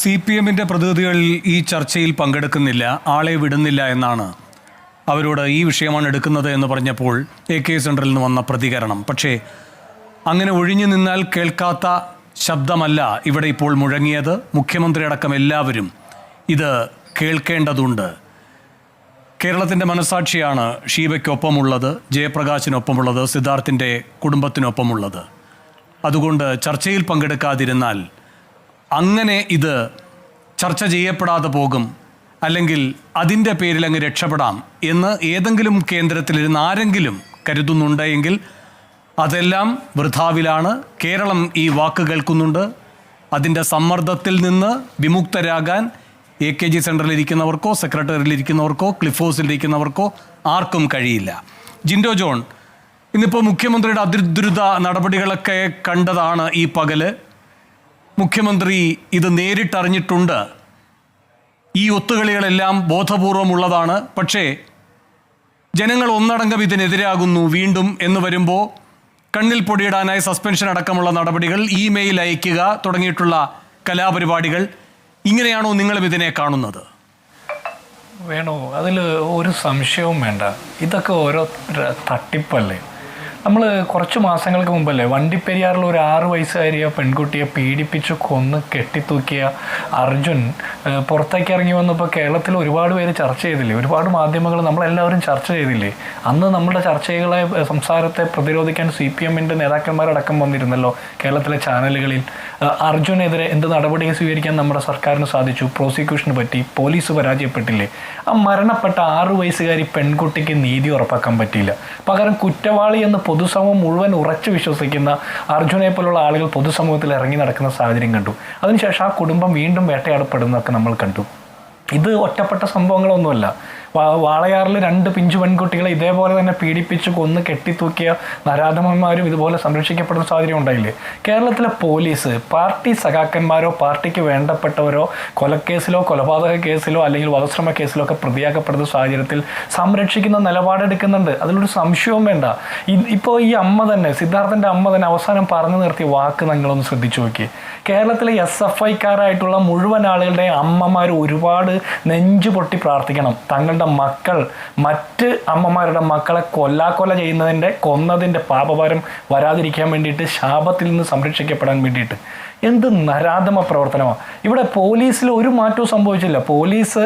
C P എമ്മിന്റെ പ്രതിനിധികൾ ഈ ചർച്ചയിൽ പങ്കെടുക്കുന്നില്ല ആളെ വിടുന്നില്ല എന്നാണ് അവരോട് ഈ വിഷയമാണ് എടുക്കുന്നത് എന്ന് പറഞ്ഞപ്പോൾ എ കെ സെൻട്രലിൽ നിന്ന് വന്ന പ്രതികരണം. പക്ഷേ അങ്ങനെ ഒഴിഞ്ഞു നിന്നാൽ കേൾക്കാത്ത ശബ്ദമല്ല ഇവിടെ ഇപ്പോൾ മുഴങ്ങിയത്. മുഖ്യമന്ത്രി അടക്കം എല്ലാവരും ഇത് കേൾക്കേണ്ടതുണ്ട്. കേരളത്തിന്റെ മനസാക്ഷിയാണ് ഷീബയ്ക്കൊപ്പമുള്ളത് ജയപ്രകാശിനൊപ്പമുള്ളത് സിദ്ധാർത്ഥിന്റെ കുടുംബത്തിനൊപ്പമുള്ളത്. അതുകൊണ്ട് ചർച്ചയിൽ പങ്കെടുക്കാതിരുന്നാൽ അങ്ങനെ ഇത് ചർച്ച ചെയ്യപ്പെടാതെ പോകും അല്ലെങ്കിൽ അതിന്റെ പേരിൽ അങ്ങ് രക്ഷപ്പെടാം എന്ന് ഏതെങ്കിലും കേന്ദ്രത്തിലിരുന്ന് ആരെങ്കിലും കരുതുന്നുണ്ടെങ്കിൽ അതെല്ലാം വൃഥാവിലാണ്. കേരളം ഈ വാക്ക് കേൾക്കുന്നുണ്ട്. അതിന്റെ സമ്മർദ്ദത്തിൽ നിന്ന് വിമുക്തരാകാൻ എ കെ ജി സെക്രട്ടറിയിൽ ഇരിക്കുന്നവർക്കോ ക്ലിഫ് ഹൗസിൽ ഇരിക്കുന്നവർക്കോ ആർക്കും കഴിയില്ല. ജിൻഡോ ജോൺ ഇന്നിപ്പോൾ മുഖ്യമന്ത്രിയുടെ അതിദ്രുത നടപടികളൊക്കെ കണ്ടതാണ് ഈ പകൽ. മുഖ്യമന്ത്രി ഇത് നേരിട്ടറിഞ്ഞിട്ടുണ്ട്. ഈ ഒത്തുകളികളെല്ലാം ബോധപൂർവമുള്ളതാണ്. പക്ഷേ ജനങ്ങൾ ഒന്നടങ്കം ഇതിനെതിരാകുന്നു വീണ്ടും എന്ന് വരുമ്പോൾ കണ്ണിൽ പൊടിയിടാനായി സസ്പെൻഷൻ അടക്കമുള്ള നടപടികൾ ഇമെയിൽ അയക്കുക തുടങ്ങിയിട്ടുള്ള കലാപരിപാടികൾ ഇങ്ങനെയാണോ നിങ്ങളും ഇതിനെ കാണുന്നത്? വേണോ അതിൽ ഒരു സംശയവും വേണ്ട. ഇതൊക്കെ ഓരോ തട്ടിപ്പല്ലേ? നമ്മൾ കുറച്ച് മാസങ്ങൾക്ക് മുമ്പല്ലേ വണ്ടിപ്പെരിയാറിൽ ഒരു ആറ് വയസ്സുകാരിയ പെൺകുട്ടിയെ പീഡിപ്പിച്ച് കൊന്ന് കെട്ടിത്തൂക്കിയ അർജുൻ പുറത്തേക്ക് ഇറങ്ങി വന്നപ്പോൾ കേരളത്തിൽ ഒരുപാട് പേര് ചർച്ച ചെയ്തില്ലേ? ഒരുപാട് മാധ്യമങ്ങൾ നമ്മളെല്ലാവരും ചർച്ച ചെയ്തില്ലേ? അന്ന് നമ്മുടെ ചർച്ചകളെ സംസാരത്തെ പ്രതിരോധിക്കാൻ സി പി എമ്മിന്റെ നേതാക്കന്മാരടക്കം വന്നിരുന്നല്ലോ കേരളത്തിലെ ചാനലുകളിൽ. അർജുനെതിരെ എന്ത് നടപടി സ്വീകരിക്കാൻ നമ്മുടെ സർക്കാരിന് സാധിച്ചു? പ്രോസിക്യൂഷന് പറ്റി പോലീസ് പരാജയപ്പെട്ടില്ലേ? ആ മരണപ്പെട്ട ആറു വയസ്സുകാരി പെൺകുട്ടിക്ക് നീതി ഉറപ്പാക്കാൻ പറ്റിയില്ല. പകരം കുറ്റവാളി എന്ന് പൊതുസമൂഹം മുഴുവൻ ഉറച്ചു വിശ്വസിക്കുന്ന അർജുനെ പോലുള്ള ആളുകൾ പൊതുസമൂഹത്തിൽ ഇറങ്ങി നടക്കുന്ന സാഹചര്യം കണ്ടു. അതിനുശേഷം ആ കുടുംബം വീണ്ടും വേട്ടയാടപ്പെടുന്നതൊക്കെ നമ്മൾ കണ്ടു. ഇത് ഒറ്റപ്പെട്ട സംഭവങ്ങളൊന്നുമല്ല. വാളയാറിൽ രണ്ട് പിഞ്ചു പെൺകുട്ടികളെ ഇതേപോലെ തന്നെ പീഡിപ്പിച്ച് കൊന്ന് കെട്ടിത്തൂക്കിയ നരാധമന്മാരും ഇതുപോലെ സംരക്ഷിക്കപ്പെടുന്ന സാഹചര്യം ഉണ്ടായില്ലേ? കേരളത്തിലെ പോലീസ് പാർട്ടി സഖാക്കന്മാരോ പാർട്ടിക്ക് വേണ്ടപ്പെട്ടവരോ കൊലക്കേസിലോ കൊലപാതക കേസിലോ അല്ലെങ്കിൽ വധശ്രമ കേസിലോ ഒക്കെ പ്രതിയാക്കപ്പെടുന്ന സാഹചര്യത്തിൽ സംരക്ഷിക്കുന്ന നിലപാടെടുക്കുന്നുണ്ട് അതിലൊരു സംശയവും വേണ്ട. ഇപ്പോൾ ഈ അമ്മ തന്നെ സിദ്ധാർത്ഥന്റെ അമ്മ തന്നെ അവസാനം പറഞ്ഞു നിർത്തിയ വാക്ക് നിങ്ങളൊന്ന് ശ്രദ്ധിച്ചു നോക്കി. കേരളത്തിലെ എസ് എഫ് ഐക്കാരായിട്ടുള്ള മുഴുവൻ ആളുകളുടെ അമ്മമാർ ഒരുപാട് നെഞ്ചു പൊട്ടി പ്രാർത്ഥിക്കണം. തങ്ങളുടെ മക്കൾ മറ്റ് അമ്മമാരുടെ മക്കളെ കൊല്ലാക്കൊല ചെയ്യുന്നതിന്റെ കൊന്നതിന്റെ പാപഭാരം വരാതിരിക്കാൻ വേണ്ടിയിട്ട് ശാപത്തിൽ നിന്ന് സംരക്ഷിക്കപ്പെടാൻ വേണ്ടിയിട്ട്. എന്ത് നരാധമ പ്രവർത്തനമാണ് ഇവിടെ പോലീസിൽ ഒരു മാറ്റവും സംഭവിച്ചില്ല. പോലീസ്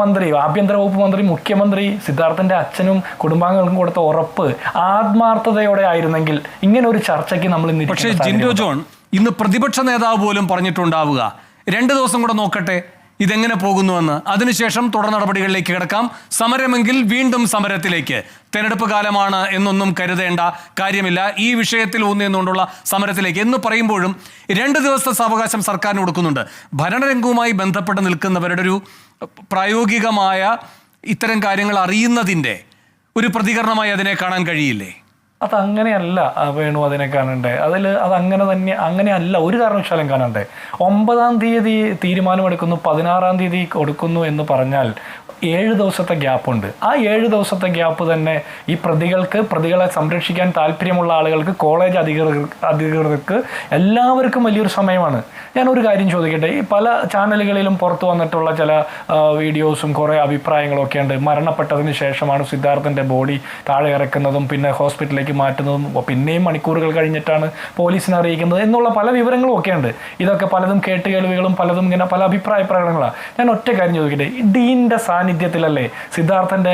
മന്ത്രി ആഭ്യന്തര വകുപ്പ് മന്ത്രി മുഖ്യമന്ത്രി സിദ്ധാർത്ഥന്റെ അച്ഛനും കുടുംബാംഗങ്ങൾക്കും കൊടുത്ത ഉറപ്പ് ആത്മാർത്ഥതയോടെ ആയിരുന്നെങ്കിൽ ഇങ്ങനെ ഒരു ചർച്ചയ്ക്ക് നമ്മൾ ഇന്ന് പക്ഷേ ജിൻഡോ ജോൺ ഇന്ന് പ്രതിപക്ഷ നേതാവ് പോലും പറഞ്ഞിട്ടുണ്ടാവുക. രണ്ട് ദിവസം കൂടെ നോക്കട്ടെ. ഇതെങ്ങനെ പോകുന്നുവെന്ന്. അതിനുശേഷം തുടർ നടപടികളിലേക്ക് കിടക്കാം. സമരമെങ്കിൽ വീണ്ടും സമരത്തിലേക്ക്. തെരഞ്ഞെടുപ്പ് കാലമാണ് എന്നൊന്നും കരുതേണ്ട കാര്യമില്ല. ഈ വിഷയത്തിൽ ഊന്നിയെന്നുകൊണ്ടുള്ള സമരത്തിലേക്ക്. എന്ന് പറയുമ്പോഴും രണ്ട് ദിവസത്തെ സാവകാശം സർക്കാരിന് കൊടുക്കുന്നുണ്ട്. ഭരണരംഗവുമായി ബന്ധപ്പെട്ട് നിൽക്കുന്നവരുടെ ഒരു പ്രായോഗികമായ ഇത്തരം കാര്യങ്ങൾ അറിയുന്നതിന്റെ ഒരു പ്രതികരണമായി അതിനെ കാണാൻ കഴിയില്ലേ? അത് അങ്ങനെയല്ല ആ, വേണു അതിനെ കാണണ്ടേ. അതിൽ അതങ്ങനെ തന്നെ അങ്ങനെയല്ല ഒരു കാരണവശാലും കാണണ്ടേ. ഒമ്പതാം തീയതി തീരുമാനമെടുക്കുന്നു പതിനാറാം തീയതി കൊടുക്കുന്നു എന്ന് പറഞ്ഞാൽ ഏഴ് ദിവസത്തെ ഗ്യാപ്പുണ്ട്. ആ ഏഴ് ദിവസത്തെ ഗ്യാപ്പ് തന്നെ ഈ പ്രതികൾക്ക് പ്രതികളെ സംരക്ഷിക്കാൻ താല്പര്യമുള്ള ആളുകൾക്ക് കോളേജ് അധികൃതർ അധികൃതർക്ക് എല്ലാവർക്കും വലിയൊരു സമയമാണ്. ഞാൻ ഒരു കാര്യം ചോദിക്കട്ടെ ഈ പല ചാനലുകളിലും പുറത്തു വന്നിട്ടുള്ള ചില വീഡിയോസും കുറേ അഭിപ്രായങ്ങളൊക്കെ ഉണ്ട് മരണപ്പെട്ടതിന് ശേഷമാണ് സിദ്ധാർത്ഥന്റെ ബോഡി താഴെ ഇറക്കുന്നതും പിന്നെ ഹോസ്പിറ്റലിലേക്ക് മാറ്റുന്നതും പിന്നെയും മണിക്കൂറുകൾ കഴിഞ്ഞിട്ടാണ് പോലീസിനെ അറിയിക്കുന്നത് എന്നുള്ള പല വിവരങ്ങളും ഒക്കെ ഉണ്ട് ഇതൊക്കെ പലതും കേട്ടുകേൾവികളും പലതും ഇങ്ങനെ പല അഭിപ്രായ പ്രകടനങ്ങളാണ് ഞാൻ ഒറ്റ കാര്യം ചോദിക്കട്ടെ ഈ ഡീന്റെ സാന്നിധ്യത്തിലല്ലേ സിദ്ധാർത്ഥന്റെ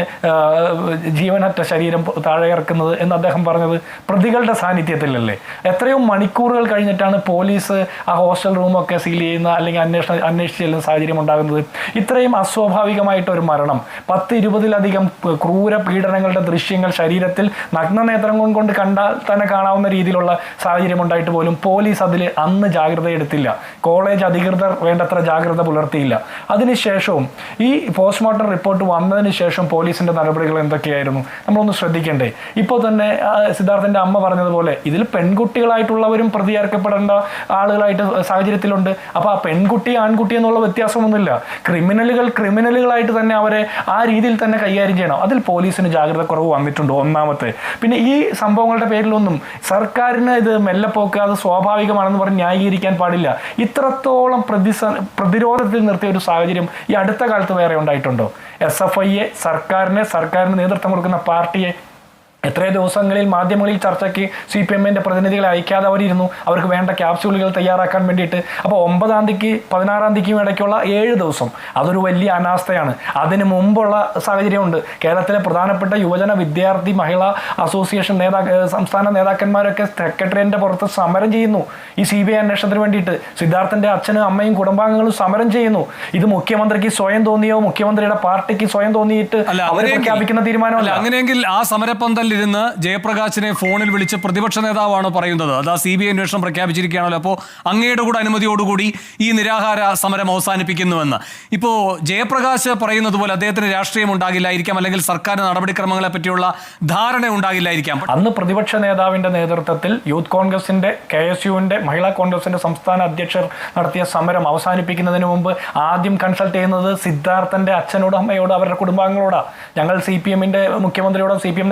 ജീവനറ്റ ശരീരം താഴെ ഇറക്കുന്നത് എന്ന് അദ്ദേഹം പറഞ്ഞത് പ്രതികളുടെ സാന്നിധ്യത്തിലല്ലേ? എത്രയോ മണിക്കൂറുകൾ കഴിഞ്ഞിട്ടാണ് പോലീസ് ആ ഹോസ്റ്റൽ റൂമൊക്കെ സീൽ ചെയ്യുന്ന അല്ലെങ്കിൽ അന്വേഷണ അന്വേഷിച്ച് ചെല്ലുന്ന സാഹചര്യം ഉണ്ടാകുന്നത്. ഇത്രയും അസ്വാഭാവികമായിട്ട് ഒരു മരണം. പത്ത് ഇരുപതിലധികം ക്രൂര പീഡനങ്ങളുടെ ദൃശ്യങ്ങൾ ശരീരത്തിൽ നഗ്നനേത്രം കൊണ്ട് കണ്ടാൽ തന്നെ കാണാവുന്ന രീതിയിലുള്ള സാഹചര്യം ഉണ്ടായിട്ട് പോലും പോലീസ് അതിൽ അന്ന് ജാഗ്രത എടുത്തില്ല. കോളേജ് അധികൃതർ വേണ്ടത്ര ജാഗ്രത പുലർത്തിയില്ല. അതിനുശേഷവും ഈ പോസ്റ്റ്മോർട്ടം പോസ്റ്റ്മോർട്ടം റിപ്പോർട്ട് വന്നതിന് ശേഷം പോലീസിന്റെ നടപടികൾ എന്തൊക്കെയായിരുന്നു? നമ്മളൊന്ന് ശ്രദ്ധിക്കേണ്ടേ. ഇപ്പോൾ തന്നെ സിദ്ധാർത്ഥന്റെ അമ്മ പറഞ്ഞതുപോലെ ഇതിൽ പെൺകുട്ടികളായിട്ടുള്ളവരും പ്രതിചേർക്കപ്പെടേണ്ട ആളുകളായിട്ട് സാഹചര്യത്തിലുണ്ട്. അപ്പോൾ ആ പെൺകുട്ടി ആൺകുട്ടി എന്നുള്ള വ്യത്യാസമൊന്നുമില്ല. ക്രിമിനലുകൾ ക്രിമിനലുകളായിട്ട് തന്നെ അവരെ ആ രീതിയിൽ തന്നെ കൈകാര്യം ചെയ്യണം. അതിൽ പോലീസിന് ജാഗ്രത കുറവ് വന്നിട്ടുണ്ട് ഒന്നാമത്തെ. പിന്നെ ഈ സംഭവങ്ങളുടെ പേരിലൊന്നും സർക്കാരിന് ഇത് മെല്ലെപ്പോക്ക് അത് സ്വാഭാവികമാണെന്ന് പറഞ്ഞ് ന്യായീകരിക്കാൻ പാടില്ല. ഇത്രത്തോളം പ്രതിസ പ്രതിരോധത്തിൽ നിർത്തിയ ഒരു സാഹചര്യം ഈ അടുത്ത കാലത്ത് വേറെ ഉണ്ടായിട്ടുണ്ടോ? എസ് എഫ് ഐയെ സർക്കാരിനെ സർക്കാരിന് നേതൃത്വം കൊടുക്കുന്ന പാർട്ടിയെ എത്രയോ ദിവസങ്ങളിൽ മാധ്യമങ്ങളിൽ ചർച്ചയ്ക്ക് സി പി എമ്മിന്റെ പ്രതിനിധികളെ അയക്കാതെ അവരിരുന്നു. അവർക്ക് വേണ്ട ക്യാപ്സ്യൂളുകൾ തയ്യാറാക്കാൻ വേണ്ടിയിട്ട്. അപ്പോൾ ഒമ്പതാം തീയതിക്ക് പതിനാറാം തീയതിക്കും ഇടയ്ക്കുള്ള ഏഴ് ദിവസം അതൊരു വലിയ അനാസ്ഥയാണ്. അതിന് മുമ്പുള്ള സാഹചര്യമുണ്ട്. കേരളത്തിലെ പ്രധാനപ്പെട്ട യുവജന വിദ്യാർത്ഥി മഹിളാ അസോസിയേഷൻ നേതാ ഏഹ് സംസ്ഥാന നേതാക്കന്മാരൊക്കെ സെക്രട്ടറിയേറ്റിന്റെ പുറത്ത് സമരം ചെയ്യുന്നു. ഈ സി ബി ഐ അന്വേഷണത്തിന് വേണ്ടിയിട്ട്. സിദ്ധാർത്ഥന്റെ അച്ഛനും അമ്മയും കുടുംബാംഗങ്ങളും സമരം ചെയ്യുന്നു. ഇത് മുഖ്യമന്ത്രിക്ക് സ്വയം തോന്നിയോ മുഖ്യമന്ത്രിയുടെ പാർട്ടിക്ക് സ്വയം തോന്നിയിട്ട് അവരെ അവർ പ്രഖ്യാപിക്കുന്ന തീരുമാനമല്ല. അങ്ങനെയെങ്കിൽ ആ സമരപ്പന്തലിരുന്ന് ജയപ്രകാശിനെ ഫോണിൽ വിളിച്ച് പ്രതിപക്ഷ നേതാവാണ് പറയുന്നത്. അതാ സി ബി ഐ അന്വേഷണം പ്രഖ്യാപിച്ചിരിക്കുകയാണല്ലോ. അപ്പോൾ അങ്ങയുടെ കൂടെ അനുമതിയോടുകൂടി ഈ നിരാഹാര സമരം അവസാനിപ്പിക്കുന്നുവെന്ന്. ഇപ്പോൾ ജയപ്രകാശ് പറയുന്നത് പോലെ അദ്ദേഹത്തിന് രാഷ്ട്രീയം ഉണ്ടാകില്ലായിരിക്കാം അല്ലെങ്കിൽ സർക്കാർ നടപടിക്രമങ്ങളെ പറ്റിയുള്ള ധാരണ ഉണ്ടാകില്ലായിരിക്കാം. അന്ന് പ്രതിപക്ഷ നേതാവിന്റെ നേതൃത്വത്തിൽ യൂത്ത് കോൺഗ്രസിന്റെ കെ എസ് യുവിന്റെ മഹിളാ കോൺഗ്രസിന്റെ സംസ്ഥാന അധ്യക്ഷർ നടത്തിയ സമരം അവസാനിപ്പിക്കുന്നതിന് മുമ്പ് ആദ്യം കൺസൾട്ട് ചെയ്യുന്നത് സിദ്ധാർത്ഥന്റെ അച്ഛനോടും അമ്മയോടും അവരുടെ കുടുംബാംഗങ്ങളോടാ. ഞങ്ങൾ സി പി എമ്മിന്റെ മുഖ്യമന്ത്രിയോടും സി പി എം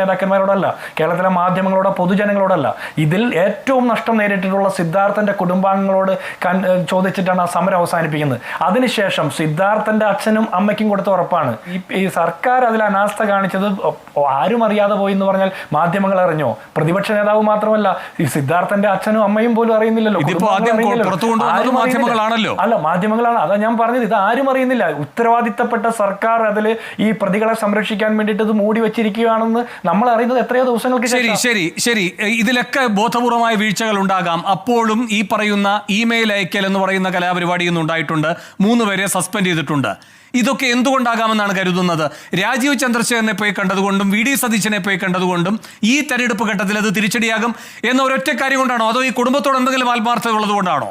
നേതാക്കന്മാരോടല്ല കേരളത്തിലെ മാധ്യമങ്ങളോടോ പൊതുജനങ്ങളോടല്ല ഇതിൽ ഏറ്റവും നഷ്ടം നേരിട്ടിട്ടുള്ള സിദ്ധാർത്ഥന്റെ കുടുംബാംഗങ്ങളോട് കൺ- ചോദിച്ചിട്ടാണ് ആ സമരം അവസാനിപ്പിക്കുന്നത്. അതിനുശേഷം സിദ്ധാർത്ഥന്റെ അച്ഛനും അമ്മയ്ക്കും കൊടുത്ത ഉറപ്പാണ്. ഈ- സർക്കാർ അതിൽ അനാസ്ഥ കാണിച്ചത് ആരും അറിയാതെ പോയി എന്ന് പറഞ്ഞാൽ മാധ്യമങ്ങൾ അറിഞ്ഞോ? പ്രതിപക്ഷ നേതാവ് മാത്രമല്ല ഈ സിദ്ധാർത്ഥന്റെ അച്ഛനും അമ്മയും പോലും അറിയുന്നില്ലല്ലോ. അല്ല മാധ്യമങ്ങളാണ്. അതാ ഞാൻ പറഞ്ഞത്. ഇത് ആരും അറിയുന്നില്ല. ഉത്തരവാദിത്തപ്പെട്ട സർക്കാർ അതിൽ ഈ പ്രതികളെ സംരക്ഷിക്കാൻ വേണ്ടിയിട്ട് ഇത് മൂടി വെച്ചിരിക്കുകയാണെന്ന് നമ്മൾ അറിയുന്നത്. എത്രയോ ദിവസങ്ങൾക്ക് ശരി ശരി ശരി. ഇതിലൊക്കെ ബോധപൂർവമായ വീഴ്ചകൾ ഉണ്ടാകാം. അപ്പോഴും ഈ പറയുന്ന ഇമെയിൽ അയക്കൽ എന്ന് പറയുന്ന കലാപരിപാടിയൊന്നും ഉണ്ടായിട്ടുണ്ട്. മൂന്ന് പേരെ സസ്പെൻഡ് ചെയ്തിട്ടുണ്ട്. ഇതൊക്കെ എന്തുകൊണ്ടാകാമെന്നാണ് കരുതുന്നത്? രാജീവ് ചന്ദ്രശേഖരനെ പോയി കണ്ടതുകൊണ്ടും വി ഡി സതീശനെ പോയി കണ്ടതുകൊണ്ടും ഈ തെരഞ്ഞെടുപ്പ് ഘട്ടത്തിൽ അത് തിരിച്ചടിയാകും എന്ന ഒരൊറ്റ കാര്യം കൊണ്ടാണോ? അതോ ഈ കുടുംബത്തോട് എന്തെങ്കിലും ആത്മാർത്ഥത ഉള്ളത് കൊണ്ടാണോ?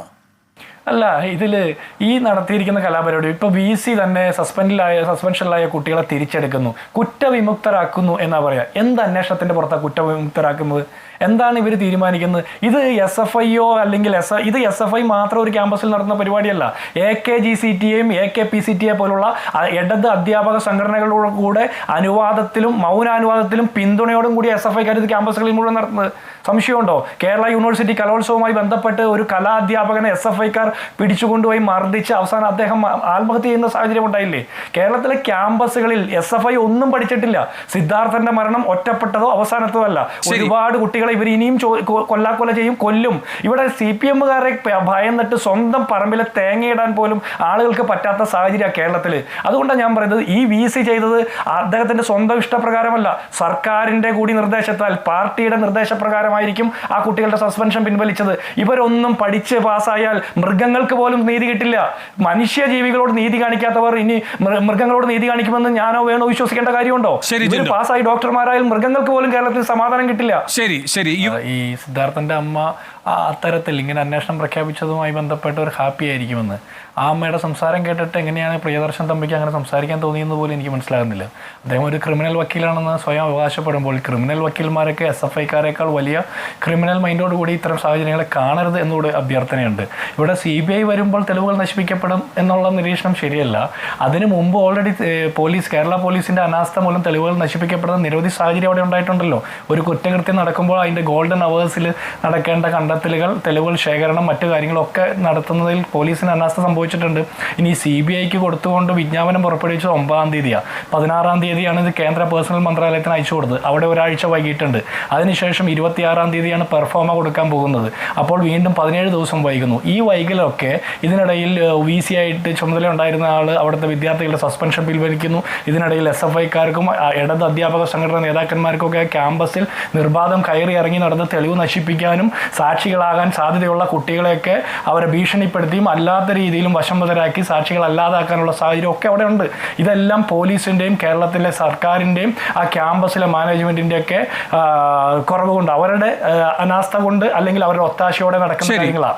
അല്ല ഇതിൽ ഈ നടത്തിയിരിക്കുന്ന കലാപരിപാടി ഇപ്പോൾ വി സി തന്നെ സസ്പെൻഡിലായ സസ്പെൻഷനിലായ കുട്ടികളെ തിരിച്ചെടുക്കുന്നു കുറ്റവിമുക്തരാക്കുന്നു എന്നാ പറയുക എന്ത് അന്വേഷണത്തിന്റെ പുറത്താണ് കുറ്റവിമുക്തരാക്കുന്നത്? എന്താണ് ഇവർ തീരുമാനിക്കുന്നത്? ഇത് എസ് എഫ് ഐയോ അല്ലെങ്കിൽ എസ് ഇത് എസ് എഫ് ഐ മാത്രം ഒരു ക്യാമ്പസിൽ നടന്ന പരിപാടിയല്ല. A K G C T എയും A K P C T A പോലുള്ള ഇടത് അധ്യാപക സംഘടനകളോട് കൂടെ അനുവാദത്തിലും മൗനാനുവാദത്തിലും പിന്തുണയോടും കൂടി എസ് എഫ് ഐക്കാർ ഇത് ക്യാമ്പസുകളിൽ മുഴുവൻ നടത്തുന്നത്. സംശയമുണ്ടോ? കേരള യൂണിവേഴ്സിറ്റി കലോത്സവവുമായി ബന്ധപ്പെട്ട് ഒരു കലാ അധ്യാപകനെ എസ് എഫ് ഐക്കാർ പിടിച്ചുകൊണ്ടുപോയി മർദ്ദിച്ച് അവസാനം അദ്ദേഹം ആത്മഹത്യ ചെയ്യുന്ന സാഹചര്യം ഉണ്ടായില്ലേ? കേരളത്തിലെ ക്യാമ്പസുകളിൽ എസ് എഫ് ഐ ഒന്നും പഠിച്ചിട്ടില്ല. സിദ്ധാർത്ഥന്റെ മരണം ഒറ്റപ്പെട്ടതോ അവസാനത്തോ അല്ല. ഒരുപാട് ഒരുപാട് കുട്ടികളെ ഇവർ ഇനിയും ചോ- കൊല്ലാക്കൊല ചെയ്യും കൊല്ലും. ഇവിടെ സി പി എമ്മുകാരെ ഭയന്നിട്ട് സ്വന്തം പറമ്പിലെ തേങ്ങയിടാൻ പോലും ആളുകൾക്ക് പറ്റാത്ത സാഹചര്യമാണ് കേരളത്തിൽ അതുകൊണ്ടാണ് ഞാൻ പറയുന്നത് ഈ വി സി ചെയ്തത് അദ്ദേഹത്തിന്റെ സ്വന്തം ഇഷ്ടപ്രകാരമല്ല. സർക്കാരിന്റെ കൂടി നിർദ്ദേശത്താൽ പാർട്ടിയുടെ നിർദ്ദേശപ്രകാരമായിരിക്കും ആ കുട്ടികളുടെ സസ്പെൻഷൻ പിൻവലിച്ചത്. ഇവരൊന്നും പഠിച്ച് പാസ്സായാൽ മൃഗങ്ങൾക്ക് പോലും നീതി കിട്ടില്ല. മനുഷ്യജീവികളോട് നീതി കാണിക്കാത്തവർ ഇനി മൃഗങ്ങളോട് നീതി കാണിക്കുമെന്ന് ഞാനോ വേണോ വിശ്വസിക്കേണ്ട കാര്യമുണ്ടോ. പാസ്സായി ഡോക്ടർമാരായാലും മൃഗങ്ങൾക്ക് പോലും കേരളത്തിൽ സമാധാനം കിട്ടില്ല. ശരി. ശരി ഈ സിദ്ധാർത്ഥന്റെ അമ്മ അത്തരത്തിൽ ഇങ്ങനെ അന്വേഷണം പ്രഖ്യാപിച്ചതുമായി ബന്ധപ്പെട്ട് ഒരു ഹാപ്പി ആയിരിക്കുമെന്ന്. ആ അമ്മയുടെ സംസാരം കേട്ടിട്ട് എങ്ങനെയാണ് പ്രിയദർശൻ തമ്പിക്ക് അങ്ങനെ സംസാരിക്കാൻ തോന്നിയെന്ന് പോലും എനിക്ക് മനസ്സിലാകുന്നില്ല. അദ്ദേഹം ഒരു ക്രിമിനൽ വക്കീലാണെന്ന് സ്വയം അവകാശപ്പെടുമ്പോൾ ക്രിമിനൽ വക്കീൽമാരൊക്കെ എസ് എഫ് ഐക്കാരേക്കാൾ വലിയ ക്രിമിനൽ മൈൻഡോട് കൂടി ഇത്തരം സാഹചര്യങ്ങളെ കാണരുത് എന്നുകൂടി അഭ്യർത്ഥനയുണ്ട്. ഇവിടെ സി ബി ഐ വരുമ്പോൾ തെളിവുകൾ നശിപ്പിക്കപ്പെടും എന്നുള്ള നിരീക്ഷണം ശരിയല്ല. അതിനു മുമ്പ് ഓൾറെഡി പോലീസ് കേരള പോലീസിന്റെ അനാസ്ഥ മൂലം തെളിവുകൾ നശിപ്പിക്കപ്പെടുന്ന നിരവധി സാഹചര്യം അവിടെ ഉണ്ടായിട്ടുണ്ടല്ലോ. ഒരു കുറ്റകൃത്യം നടക്കുമ്പോൾ അതിന്റെ ഗോൾഡൻ അവേഴ്സിൽ നടക്കേണ്ട കണ്ടെത്തലുകൾ തെളിവുകൾ ശേഖരണം മറ്റു കാര്യങ്ങളൊക്കെ നടത്തുന്നതിൽ പോലീസിന് അനാസ്ഥ സംഭവിച്ചിട്ടുണ്ട്. ഇനി സി ബി ഐക്ക് കൊടുത്തുകൊണ്ട് വിജ്ഞാപനം പുറപ്പെടുവിച്ചത് ഒമ്പതാം തീയതിയാണ് പതിനാറാം തീയതിയാണ് ഇത് കേന്ദ്ര പേഴ്സണൽ മന്ത്രാലയത്തിന് അയച്ചു കൊടുത്തത്. അവിടെ ഒരാഴ്ച വൈകിട്ടുണ്ട് അതിനുശേഷം ഇരുപത്തിയാറാം തീയതിയാണ് പെർഫോമ കൊടുക്കാൻ പോകുന്നത്. അപ്പോൾ വീണ്ടും പതിനേഴ് ദിവസം വൈകുന്നു. ഈ വൈകലൊക്കെ ഇതിനിടയിൽ വി സി ആയിട്ട് ചുമതല ഉണ്ടായിരുന്ന ആൾ അവിടുത്തെ വിദ്യാർത്ഥികളുടെ സസ്പെൻഷൻ പിൻവലിക്കുന്നു ഇതിനിടയിൽ എസ് എഫ് ഐക്കാർക്കും ഇടത് അധ്യാപക സംഘടന നേതാക്കന്മാർക്കൊക്കെ ക്യാമ്പസിൽ നിർബാധം കയറി ഇറങ്ങി നടന്ന് തെളിവ് നശിപ്പിക്കാനും സാക്ഷികളാകാൻ സാധ്യതയുള്ള കുട്ടികളെയൊക്കെ അവരെ ഭീഷണിപ്പെടുത്തിയും അല്ലാത്ത രീതിയിലും വശംവതരാക്കി സാക്ഷികളല്ലാതാക്കാനുള്ള സാഹചര്യം ഒക്കെ അവിടെ ഉണ്ട്. ഇതെല്ലാം പോലീസിന്റെയും കേരളത്തിലെ സർക്കാരിന്റെയും ആ ക്യാമ്പസിലെ മാനേജ്മെന്റിന്റെയൊക്കെ കുറവ് കൊണ്ട് അവരുടെ അനാസ്ഥ കൊണ്ട് അല്ലെങ്കിൽ അവരുടെ ഒത്താശയോടെ നടക്കുന്ന കാര്യങ്ങളാണ്